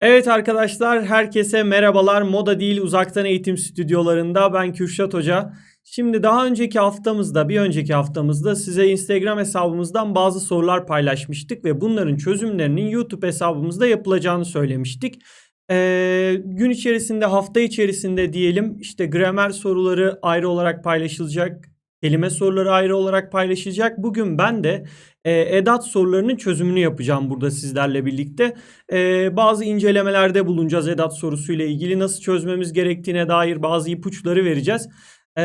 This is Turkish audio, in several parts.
Evet arkadaşlar herkese merhabalar. Moda değil uzaktan eğitim stüdyolarında ben Kürşat Hoca. Şimdi daha önceki haftamızda bir önceki haftamızda size Instagram hesabımızdan bazı sorular paylaşmıştık ve bunların çözümlerinin YouTube hesabımızda yapılacağını söylemiştik. Ee, gün içerisinde hafta içerisinde diyelim işte gramer soruları ayrı olarak paylaşılacak. Kelime soruları ayrı olarak paylaşılacak. Bugün ben de e, edat sorularının çözümünü yapacağım burada sizlerle birlikte. E, bazı incelemelerde bulunacağız edat sorusuyla ilgili. Nasıl çözmemiz gerektiğine dair bazı ipuçları vereceğiz. E,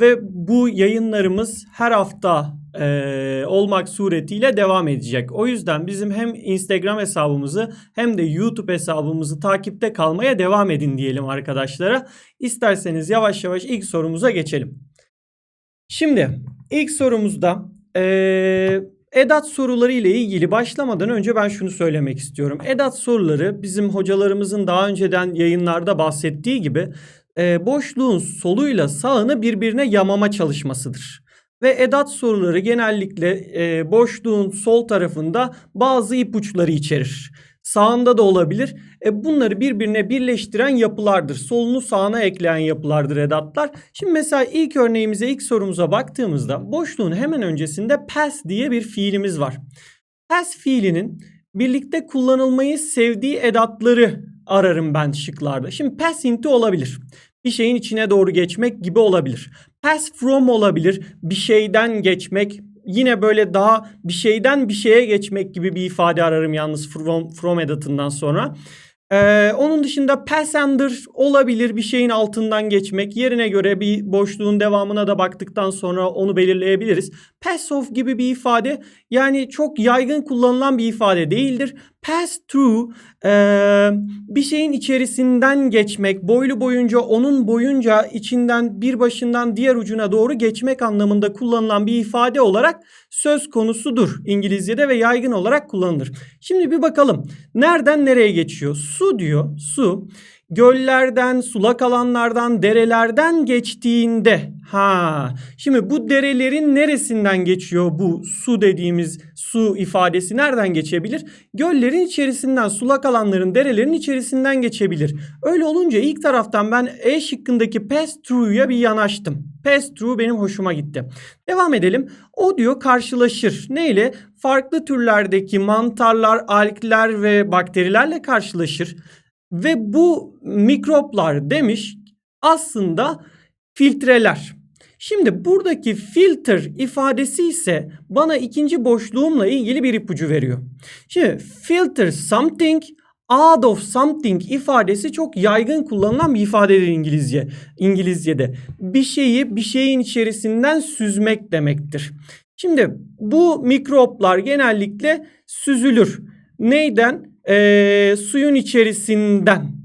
ve bu yayınlarımız her hafta e, olmak suretiyle devam edecek. O yüzden bizim hem Instagram hesabımızı hem de YouTube hesabımızı takipte kalmaya devam edin diyelim arkadaşlara. İsterseniz yavaş yavaş ilk sorumuza geçelim. Şimdi ilk sorumuzda eee, edat soruları ile ilgili başlamadan önce ben şunu söylemek istiyorum. Edat soruları bizim hocalarımızın daha önceden yayınlarda bahsettiği gibi eee, boşluğun soluyla sağını birbirine yamama çalışmasıdır. Ve edat soruları genellikle eee, boşluğun sol tarafında bazı ipuçları içerir. Sağında da olabilir. E, bunları birbirine birleştiren yapılardır. Solunu sağına ekleyen yapılardır edatlar. Şimdi mesela ilk örneğimize, ilk sorumuza baktığımızda boşluğun hemen öncesinde pass diye bir fiilimiz var. Pass fiilinin birlikte kullanılmayı sevdiği edatları ararım ben şıklarda. Şimdi pass into olabilir. Bir şeyin içine doğru geçmek gibi olabilir. Pass from olabilir. Bir şeyden geçmek, yine böyle daha bir şeyden bir şeye geçmek gibi bir ifade ararım yalnız from, from edatından sonra. Ee, onun dışında pass under olabilir bir şeyin altından geçmek. Yerine göre bir boşluğun devamına da baktıktan sonra onu belirleyebiliriz. Pass off gibi bir ifade yani çok yaygın kullanılan bir ifade değildir. Pass through e, bir şeyin içerisinden geçmek, boylu boyunca onun boyunca içinden bir başından diğer ucuna doğru geçmek anlamında kullanılan bir ifade olarak söz konusudur İngilizce'de ve yaygın olarak kullanılır. Şimdi bir bakalım nereden nereye geçiyor? Su diyor, su göllerden, sulak alanlardan, derelerden geçtiğinde ha şimdi bu derelerin neresinden geçiyor bu su dediğimiz su ifadesi nereden geçebilir? Göllerin içerisinden, sulak alanların, derelerin içerisinden geçebilir. Öyle olunca ilk taraftan ben E şıkkındaki pass through'ya bir yanaştım. Pass through benim hoşuma gitti. Devam edelim. O diyor karşılaşır. Neyle? Farklı türlerdeki mantarlar, algler ve bakterilerle karşılaşır. Ve bu mikroplar demiş aslında filtreler. Şimdi buradaki filter ifadesi ise bana ikinci boşluğumla ilgili bir ipucu veriyor. Şimdi filter something out of something ifadesi çok yaygın kullanılan bir ifadedir İngilizce. İngilizce'de bir şeyi bir şeyin içerisinden süzmek demektir. Şimdi bu mikroplar genellikle süzülür. Neyden? Ee, suyun içerisinden.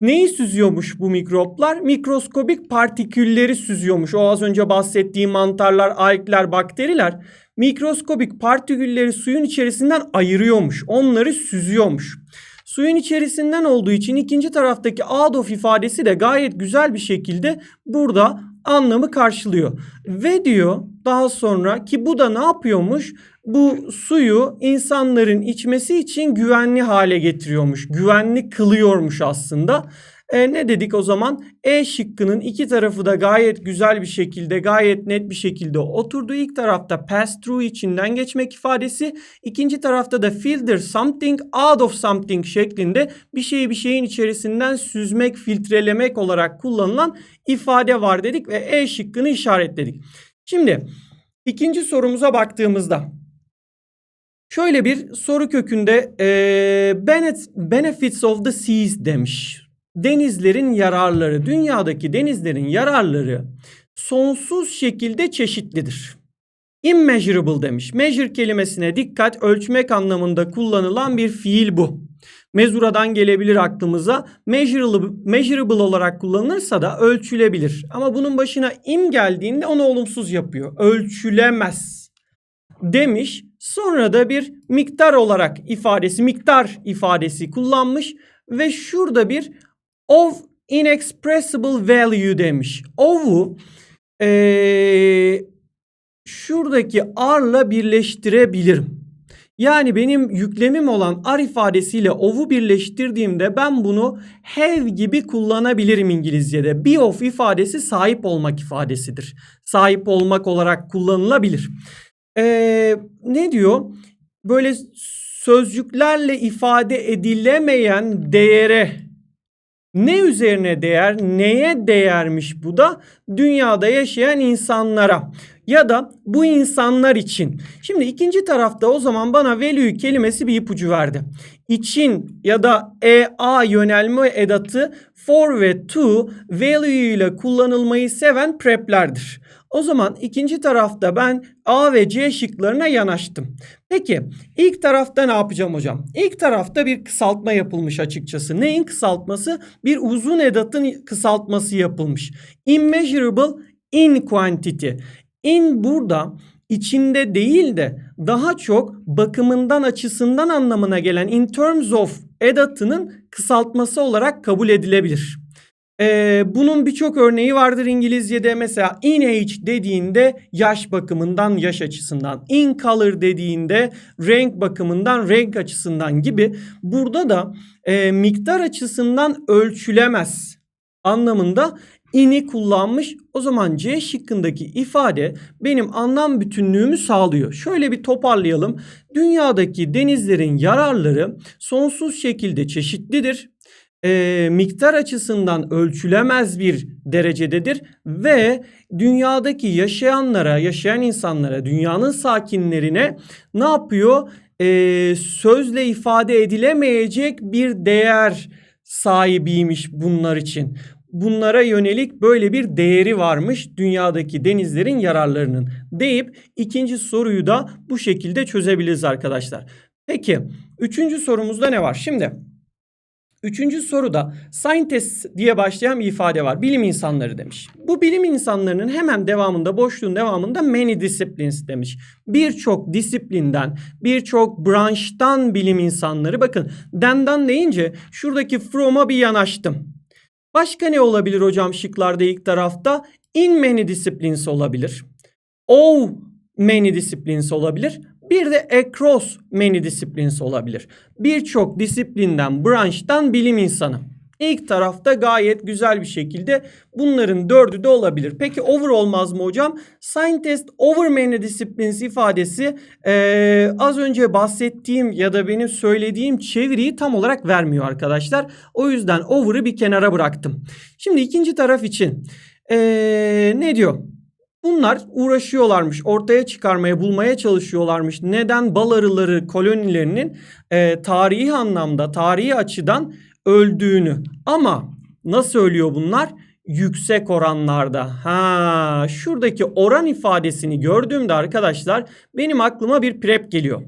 Neyi süzüyormuş bu mikroplar? Mikroskobik partikülleri süzüyormuş. O az önce bahsettiğim mantarlar, algler, bakteriler mikroskobik partikülleri suyun içerisinden ayırıyormuş. Onları süzüyormuş. Suyun içerisinden olduğu için ikinci taraftaki of ifadesi de gayet güzel bir şekilde burada anlamı karşılıyor. Ve diyor daha sonra ki bu da ne yapıyormuş? Bu suyu insanların içmesi için güvenli hale getiriyormuş. Güvenli kılıyormuş aslında. E, ne dedik o zaman? E şıkkının iki tarafı da gayet güzel bir şekilde, gayet net bir şekilde oturdu. İlk tarafta pass through içinden geçmek ifadesi, ikinci tarafta da filter something out of something şeklinde bir şeyi bir şeyin içerisinden süzmek, filtrelemek olarak kullanılan ifade var dedik ve E şıkkını işaretledik. Şimdi ikinci sorumuza baktığımızda şöyle bir soru kökünde e, benefits of the seas demiş denizlerin yararları, dünyadaki denizlerin yararları sonsuz şekilde çeşitlidir. Immeasurable demiş. Measure kelimesine dikkat ölçmek anlamında kullanılan bir fiil bu. Mezuradan gelebilir aklımıza. Measurable, measurable olarak kullanılırsa da ölçülebilir. Ama bunun başına im geldiğinde onu olumsuz yapıyor. Ölçülemez demiş. Sonra da bir miktar olarak ifadesi, miktar ifadesi kullanmış ve şurada bir of inexpressible value demiş. Of'u ee, şuradaki ar'la birleştirebilirim. Yani benim yüklemim olan ar ifadesiyle of'u birleştirdiğimde ben bunu have gibi kullanabilirim İngilizce'de. Be of ifadesi sahip olmak ifadesidir. Sahip olmak olarak kullanılabilir. Ee, ne diyor? Böyle sözcüklerle ifade edilemeyen değere ne üzerine değer, neye değermiş bu da? Dünyada yaşayan insanlara ya da bu insanlar için. Şimdi ikinci tarafta o zaman bana value kelimesi bir ipucu verdi. İçin ya da EA yönelme edatı for ve to value ile kullanılmayı seven prep'lerdir. O zaman ikinci tarafta ben A ve C şıklarına yanaştım. Peki ilk tarafta ne yapacağım hocam? İlk tarafta bir kısaltma yapılmış açıkçası. Neyin kısaltması? Bir uzun edatın kısaltması yapılmış. Immeasurable in quantity. In burada içinde değil de daha çok bakımından açısından anlamına gelen in terms of edatının kısaltması olarak kabul edilebilir. Ee, bunun birçok örneği vardır İngilizce'de. Mesela in age dediğinde yaş bakımından yaş açısından. In color dediğinde renk bakımından renk açısından gibi. Burada da e, miktar açısından ölçülemez anlamında in'i kullanmış. O zaman C şıkkındaki ifade benim anlam bütünlüğümü sağlıyor. Şöyle bir toparlayalım. Dünyadaki denizlerin yararları sonsuz şekilde çeşitlidir e, miktar açısından ölçülemez bir derecededir ve dünyadaki yaşayanlara, yaşayan insanlara, dünyanın sakinlerine ne yapıyor? E, sözle ifade edilemeyecek bir değer sahibiymiş bunlar için. Bunlara yönelik böyle bir değeri varmış dünyadaki denizlerin yararlarının deyip ikinci soruyu da bu şekilde çözebiliriz arkadaşlar. Peki üçüncü sorumuzda ne var? Şimdi Üçüncü soruda scientist diye başlayan bir ifade var. Bilim insanları demiş. Bu bilim insanlarının hemen devamında boşluğun devamında many disciplines demiş. Birçok disiplinden, birçok branştan bilim insanları. Bakın dendan deyince şuradaki from'a bir yanaştım. Başka ne olabilir hocam şıklarda ilk tarafta? In many disciplines olabilir. Of many disciplines olabilir. Bir de across many disciplines olabilir. Birçok disiplinden, branştan bilim insanı. İlk tarafta gayet güzel bir şekilde bunların dördü de olabilir. Peki over olmaz mı hocam? Scientist over many disciplines ifadesi ee, az önce bahsettiğim ya da benim söylediğim çeviriyi tam olarak vermiyor arkadaşlar. O yüzden over'ı bir kenara bıraktım. Şimdi ikinci taraf için ee, ne diyor? Bunlar uğraşıyorlarmış, ortaya çıkarmaya, bulmaya çalışıyorlarmış. Neden bal arıları kolonilerinin e, tarihi anlamda, tarihi açıdan öldüğünü. Ama nasıl ölüyor bunlar? Yüksek oranlarda. Ha, şuradaki oran ifadesini gördüğümde arkadaşlar benim aklıma bir prep geliyor.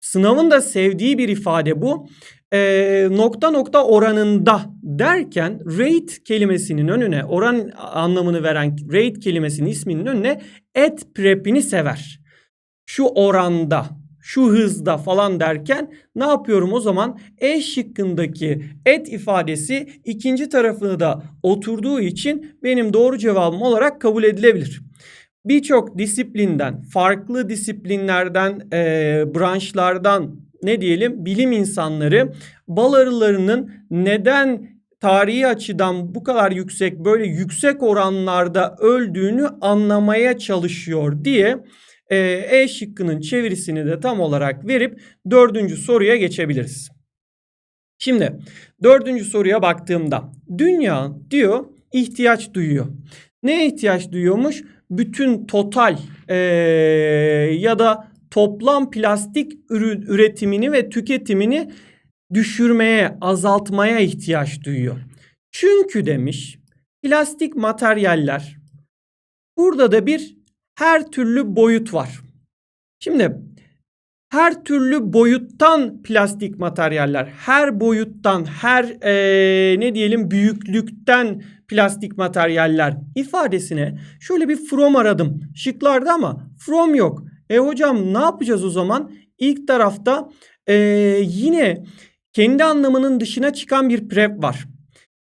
Sınavın da sevdiği bir ifade bu e, nokta nokta oranında derken rate kelimesinin önüne oran anlamını veren rate kelimesinin isminin önüne et prep'ini sever. Şu oranda, şu hızda falan derken ne yapıyorum o zaman? E şıkkındaki et ifadesi ikinci tarafını da oturduğu için benim doğru cevabım olarak kabul edilebilir birçok disiplinden, farklı disiplinlerden, e, branşlardan ne diyelim bilim insanları bal arılarının neden tarihi açıdan bu kadar yüksek böyle yüksek oranlarda öldüğünü anlamaya çalışıyor diye e, e şıkkının çevirisini de tam olarak verip dördüncü soruya geçebiliriz. Şimdi dördüncü soruya baktığımda dünya diyor ihtiyaç duyuyor. Ne ihtiyaç duyuyormuş? Bütün total ee, ya da toplam plastik üretimini ve tüketimini düşürmeye, azaltmaya ihtiyaç duyuyor. Çünkü demiş plastik materyaller burada da bir her türlü boyut var. Şimdi her türlü boyuttan plastik materyaller, her boyuttan, her ee, ne diyelim büyüklükten plastik materyaller ifadesine şöyle bir from aradım. Şıklarda ama from yok. E hocam ne yapacağız o zaman? İlk tarafta e, yine kendi anlamının dışına çıkan bir prep var.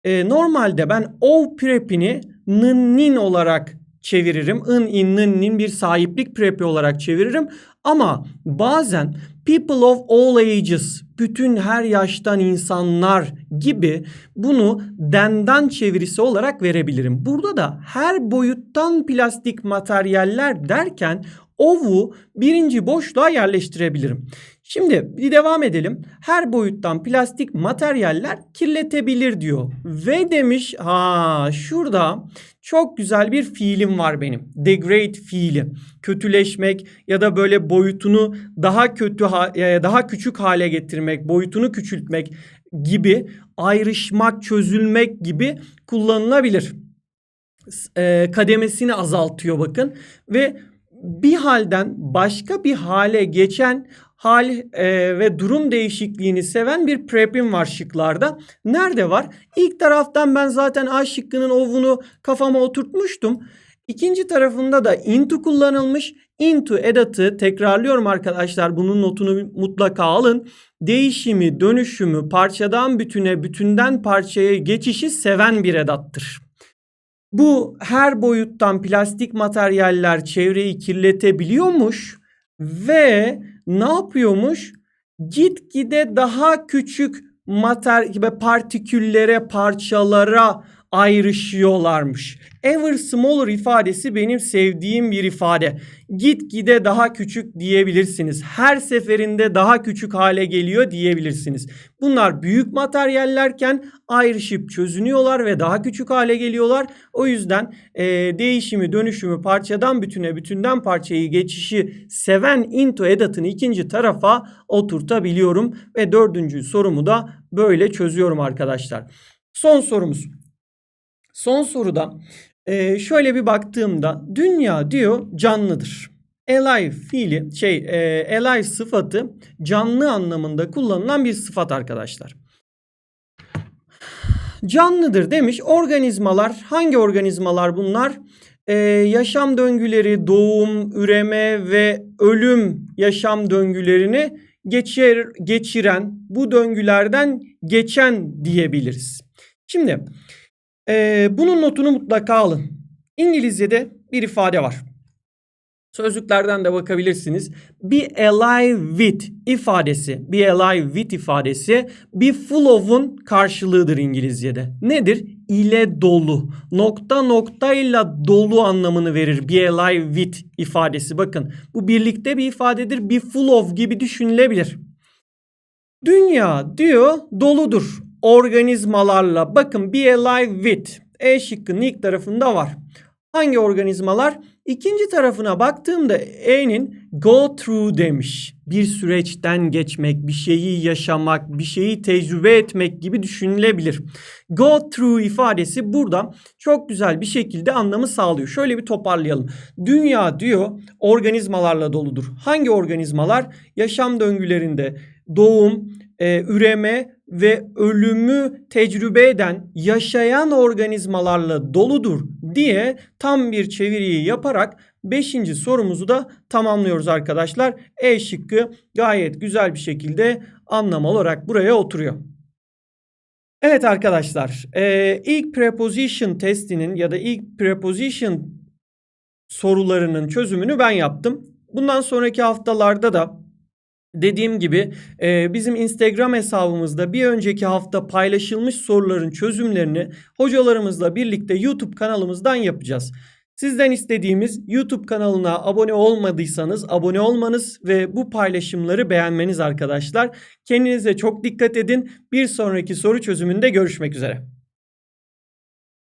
E, normalde ben o prep'ini nın olarak çeviririm. In, in, nın, nin bir sahiplik prepi olarak çeviririm. Ama bazen people of all ages, bütün her yaştan insanlar gibi bunu dendan çevirisi olarak verebilirim. Burada da her boyuttan plastik materyaller derken ovu birinci boşluğa yerleştirebilirim. Şimdi bir devam edelim. Her boyuttan plastik materyaller kirletebilir diyor. Ve demiş ha şurada çok güzel bir fiilim var benim. Degrade fiili. Kötüleşmek ya da böyle boyutunu daha kötü daha küçük hale getirmek, boyutunu küçültmek gibi ayrışmak, çözülmek gibi kullanılabilir. E, kademesini azaltıyor bakın ve bir halden başka bir hale geçen hal e, ve durum değişikliğini seven bir prep'im var şıklarda. Nerede var? İlk taraftan ben zaten A şıkkının ovunu kafama oturtmuştum. İkinci tarafında da into kullanılmış. Into edatı tekrarlıyorum arkadaşlar bunun notunu mutlaka alın. Değişimi, dönüşümü, parçadan bütüne, bütünden parçaya geçişi seven bir edattır. Bu her boyuttan plastik materyaller çevreyi kirletebiliyormuş ve ne yapıyormuş? Gitgide daha küçük mater partiküllere, parçalara ayrışıyorlarmış. Ever smaller ifadesi benim sevdiğim bir ifade. Gitgide daha küçük diyebilirsiniz. Her seferinde daha küçük hale geliyor diyebilirsiniz. Bunlar büyük materyallerken ayrışıp çözünüyorlar ve daha küçük hale geliyorlar. O yüzden e, değişimi, dönüşümü, parçadan bütüne, bütünden parçayı geçişi seven into edatını ikinci tarafa oturtabiliyorum. Ve dördüncü sorumu da böyle çözüyorum arkadaşlar. Son sorumuz. Son soruda e, şöyle bir baktığımda dünya diyor canlıdır. Alive fiili şey e, alive sıfatı canlı anlamında kullanılan bir sıfat arkadaşlar. Canlıdır demiş. Organizmalar hangi organizmalar bunlar? Ee, yaşam döngüleri, doğum, üreme ve ölüm yaşam döngülerini geçir, geçiren, bu döngülerden geçen diyebiliriz. Şimdi ee, bunun notunu mutlaka alın. İngilizce'de bir ifade var. Sözlüklerden de bakabilirsiniz. Be alive with ifadesi, be alive with ifadesi be full of'un karşılığıdır İngilizce'de. Nedir? İle dolu. Nokta noktayla dolu anlamını verir be alive with ifadesi. Bakın bu birlikte bir ifadedir. Be full of gibi düşünülebilir. Dünya diyor doludur organizmalarla. Bakın be alive with. E şıkkının ilk tarafında var. Hangi organizmalar? İkinci tarafına baktığımda E'nin go through demiş. Bir süreçten geçmek, bir şeyi yaşamak, bir şeyi tecrübe etmek gibi düşünülebilir. Go through ifadesi burada çok güzel bir şekilde anlamı sağlıyor. Şöyle bir toparlayalım. Dünya diyor organizmalarla doludur. Hangi organizmalar? Yaşam döngülerinde doğum, e, üreme ve ölümü tecrübe eden yaşayan organizmalarla doludur diye tam bir çeviriyi yaparak 5. sorumuzu da tamamlıyoruz arkadaşlar. E şıkkı gayet güzel bir şekilde anlam olarak buraya oturuyor. Evet arkadaşlar e, ilk preposition testinin ya da ilk preposition sorularının çözümünü ben yaptım. Bundan sonraki haftalarda da Dediğim gibi e, bizim Instagram hesabımızda bir önceki hafta paylaşılmış soruların çözümlerini hocalarımızla birlikte YouTube kanalımızdan yapacağız. Sizden istediğimiz YouTube kanalına abone olmadıysanız abone olmanız ve bu paylaşımları beğenmeniz arkadaşlar. Kendinize çok dikkat edin. Bir sonraki soru çözümünde görüşmek üzere.